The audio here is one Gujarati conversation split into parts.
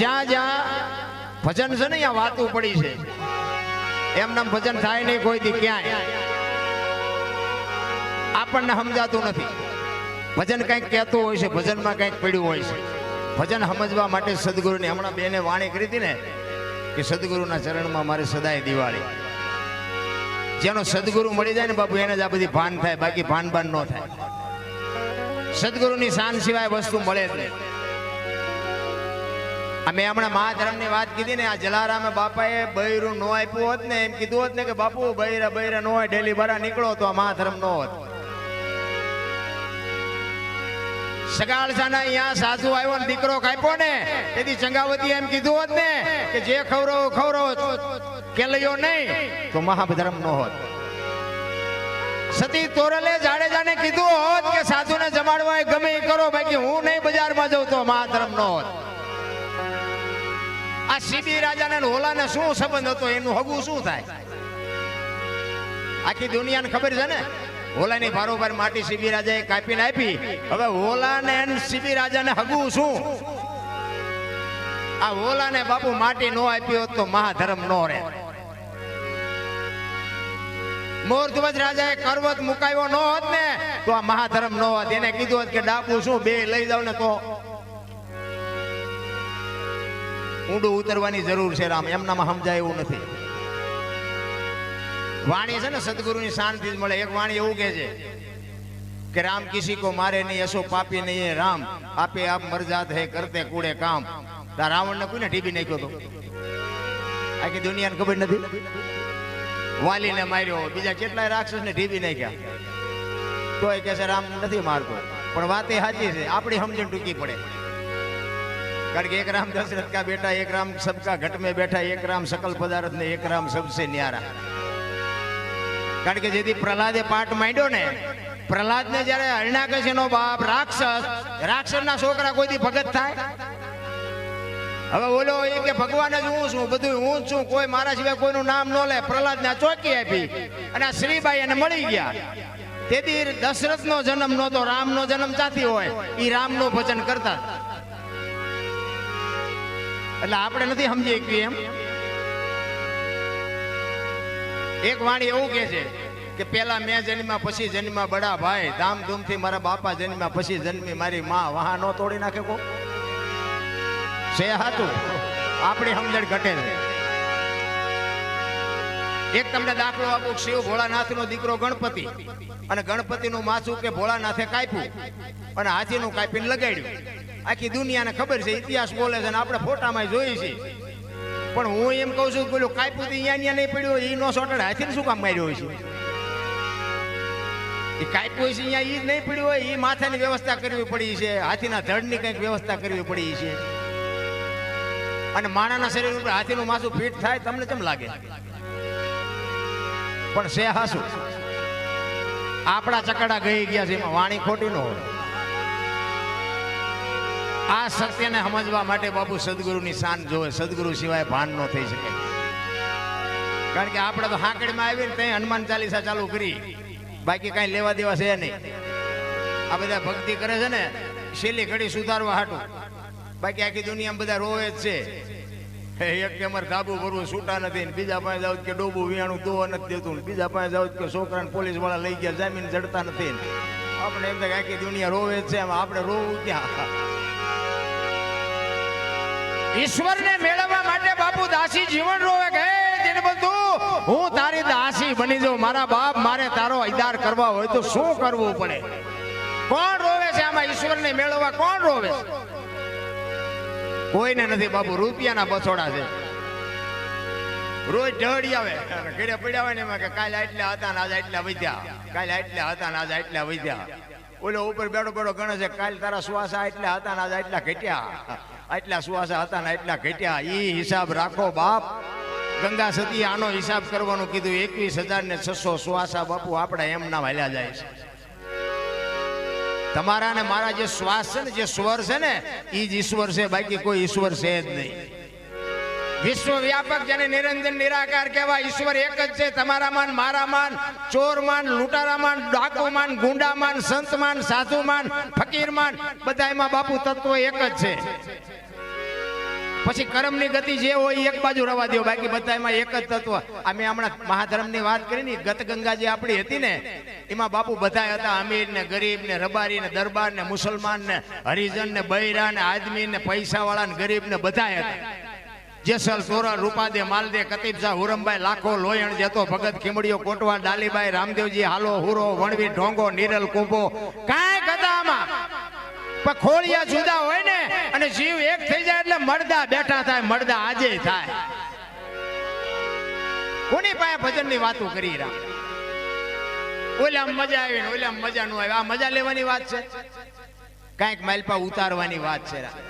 જ્યાં જ્યાં ભજન છે ને, અહીંયા વાતું પડી છે. એમનામ ભજન થાય નહીં કોઈ દી ક્યાંય. આપણને સમજાતું નથી. ભજન કંઈક કહેતું હોય છે, ભજનમાં કંઈક પડ્યું હોય છે. ભજન સમજવા માટે સદગુરુની હમણાં બેને વાણી કરી હતી ને, કે સદગુરુના ચરણમાં મારે સદાય દિવાળી. જેનો સદગુરુ મળી જાય ને બાપુ, એને જ આ બધી ભાન થાય, બાકી ભાન ભાન ન થાય. સદગુરુની શાન સિવાય વસ્તુ મળે જ નહીં. અમે હમણાં મહાધર્મની વાત કીધી ને, આ જલારામે બાપાએ બૈરું નો આપ્યું હોત ને, એમ કીધું હોત ને કે, બાપુ, બૈરા બૈરા નો ડેલી બારા નીકળો તો આ મહાધર્મ નો હોત. અહીંયા સાસુ આવ્યો ને, દીકરો ને, તેથી ચંગાવતી એમ કીધું હોત ને કે, જે ખવરો ખવરો કેલયો નહીં, તો મહાધર્મ નો હોત. સતી તોરલે જાડેજાને કીધું હોત કે સાધુને જમાડવા ગમે કરો, બાકી હું નહીં બજારમાં જાઉં તો મહાધર્મ નો હોત. આ સીબી રાજાને હોલાને શું સંબંધ હતો? એનું હગું શું થાય? આખી દુનિયાને ખબર છે ને? હોલાની બારોબાર માટી સીબી રાજાએ કાપીને આપી. હવે હોલાને સીબી રાજાને હગું શું? આ હોલાને બાપુ માટી નો આપી હોત તો મહાધર્મ નો રહે મોરધ્વજ રાજાએ કરવત મુકાયો ન હોત ને, તો આ મહાધર્મ નો હોત. એને કીધું હોત કે ડાકુ શું બે લઈ જાવ ને તો ઊંડું ઉતરવાની જરૂર છે રામ. એમનામાં સમજાય એવું નથી. વાણી છે ને સદગુરુની શાંતિ મળે. એક વાણી એવું કહે છે કે રામ કિસી કો મારે નહીં એસો પાપી નહીં રામ. આપે આપ મરજાત હે, કરતે કૂડે કામ. તા રાવણને કોઈને ટીબી નાખ્યો તો? આખી દુનિયાને ખબર નથી? વાલીને માર્યો. બીજા કેટલાય રાક્ષસને ઢીબી નાખ્યા. તો એ કહે છે, રામ નથી મારતો. પણ વાત એ સાચી છે. આપણી સમજણ ટૂંકી પડે. કારણ કે એક રામ દશરથ કા બેટા, એક રામ સબકા ઘટ में બેઠા, એક રામ સકલ પદાર્થ ને એક રામ સબસે ન્યારા. કારણ કે જેથી પ્રહલાદે પાઠ માંડ્યો ને, પ્રહલાદને જ્યારે હરણાકશીનો બાપ રાક્ષસ, રાક્ષસના છોકરા કોઈથી ભગત થાય? હવે બોલો એ કે, ભગવાન જ હું છું બધું હું છું, કોઈ મારા સિવાય કોઈનું નામ ન લે. પ્રહલાદ ને ચોકી આપી અને આ શ્રીબાઈ એને મળી ગયા. તેથી દશરથ નો જન્મ નહોતો રામ નો જન્મ ચાથી હોય એ રામનું ભજન કરતા એટલે આપણે નથી સમજી શકીએ એમ. એક વાણી એવું કે છે કે પેલા મેં જન્મ્યા પછી જન્મ્યા બડા ભાઈ, ધામધૂમથી મારા બાપા જન્મ્યા પછી જન્મી મારી માં. વાહ નો તોડી નાખે કો છે હાતું આપણી સમજણ ઘટે છે એક તમને દાખલો આપું, શિવ ભોળાનાથ નો દીકરો ગણપતિ. અને ગણપતિ નું માથું કે ભોળાનાથે કાપ્યું. અને હાથીનું કાપીને લગાડ્યું. આખી દુનિયાને ખબર છે, ઇતિહાસ બોલે છે અને આપણે ફોટામાં જોઈ છે. પણ હું એમ કહું છું પેલું કાપ્યું તો અહીંયા અહીંયા નહીં પડ્યું, ઈ નો સોટડ, હાથીને શું કામ માર્યો હોય છે એ કાપ્યું છે અહીંયા એ નહીં પડ્યું હોય એ માથાની વ્યવસ્થા કરવી પડી છે, હાથીના ધડની કંઈક વ્યવસ્થા કરવી પડી છે. અને માણાના શરીર ઉપર હાથીનું માથું ફીટ થાય, તમને કેમ લાગે? પણ છે હાસું. આપણા ચકડા ગઈ ગયા છે, એમાં વાણી ખોટી ન હોય. આ સત્યને સમજવા માટે બાપુ સદગુરુની શાન જોવે. સદગુરુ સિવાય ભાન ન થઈ શકે. કારણ કે આપણે તો હાંકડીમાં આવીને ત્યાં હનુમાન ચાલીસા ચાલુ કરી. બાકી કાંઈ લેવા દેવા છે નહીં. આ બધા ભક્તિ કરે છે ને, છેલ્લી ઘડી સુધારવા હાટું. બાકી આખી દુનિયામાં બધા રોવે જ છે. એક કે અમારે ધાબુ ભરવું, છૂટા નથી બીજા પાસે જાવ કે ડોબું વિયાણું દોવા નથી દેતું ને બીજા પાસે જાવ કે છોકરાને પોલીસવાળા લઈ ગયા, જામીન જડતા નથી આપણે એમ થાય આખી દુનિયા રોવે છે આપણે રોવું ક્યાં? ઈશ્વરને મેળવવા માટે બાપુ દાસી જીવન રોવે કે બધું? હું તારી દાસી બની જાઉં, મારા બાપ મારે તારો અદાર કરવા હોય તો શું કરવું પડે? કોણ રોવે છે આમાં ઈશ્વરને મેળવવા? કોણ રોવે છે? કોઈને નથી, બાપુ, રૂપિયાના બસોડા છે. રોજ ઢળી આવે. ઘરે પડ્યા હોય ને એમાં કે કાલે આટલા હતા ને આજે આટલા વધ્યા. કાલે આટલા હતા ને આજે આટલા વધ્યા. ઓલો ઉપર બેડો બેડો ગણે છે, કાલ તારા સુવાસા આટલા હતા ને આજે આટલા ઘટ્યા. આટલા સુવાસા હતા ને આટલા ઘટ્યા. એ હિસાબ રાખો, બાપ. ગંગા સતી આનો હિસાબ કરવાનું કીધું, એકવીસ હજાર ને છસો સુવાસા બાપુ આપણે એમ ના હાલ્યા જાય છે. તમારા ને મારા જે શ્વાસ છે ને, જે સ્વર છે ને એ જ ઈશ્વર છે, બાકી કોઈ ઈશ્વર છે જ નહીં. વિશ્વ વ્યાપક જેને નિરંજન નિરાકાર કહેવાય, ઈશ્વર એક જ છે તમારા માન મારા માન ચોર માન લૂંટારા માન ડાકુ માન ગુંડા માન સંત માન સાધુ માન ફકીર માન બધાયમાં બાપુ તત્વ એક જ છે. પછી કર્મની ગતિ જે હોય એક બાજુ રવા દો બાકી બધા એમાં એક જ તત્વ. અમે હમણાં મહાધર્મની વાત કરી ને ગત ગંગા જે આપણી હતી ને, એમાં બાપુ બધા હતા અમીર ને ગરીબ ને રબારી ને દરબાર ને મુસલમાન ને હરિજન ને બૈરા ને આદમી ને પૈસા વાળા ને ગરીબ ને બધા હતા. જેસલ સોરા રૂપાદે, માલદે કતીબ હુરમભાઈ, લાખો, લોયણ જતો ભગત ખીમડીઓ કોટવા, ડાલીબાઈ, રામદેવજી, હાલો, હુરો, વણવી, ઢોંગો, નીરલ, કુંભો. કાંઈ આમાં. પણ ખોળિયા જુદા હોય ને, અને જીવ એક થઈ જાય મળદા બેઠા થાય, મળદા આજે થાય. કોની પાસે ભજનની વાતો કરી રહ્યા? ઓલા મજા આવી ને ઓલા મજા નું આવે. આ મજા લેવાની વાત છે? કાંઈક માલપા ઉતારવાની વાત છે રામ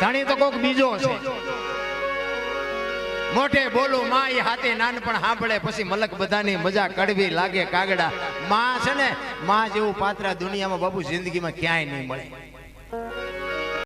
ધણી તો કોક બીજો છે. મોઢે બોલું માં એ હાથે નાનપણ સાંભળે, પછી મલક બધાની મજા કડવી લાગે કાગડા. માં છે ને, માં જેવું પાત્ર દુનિયામાં બાબુ જિંદગીમાં ક્યાંય નહીં મળે.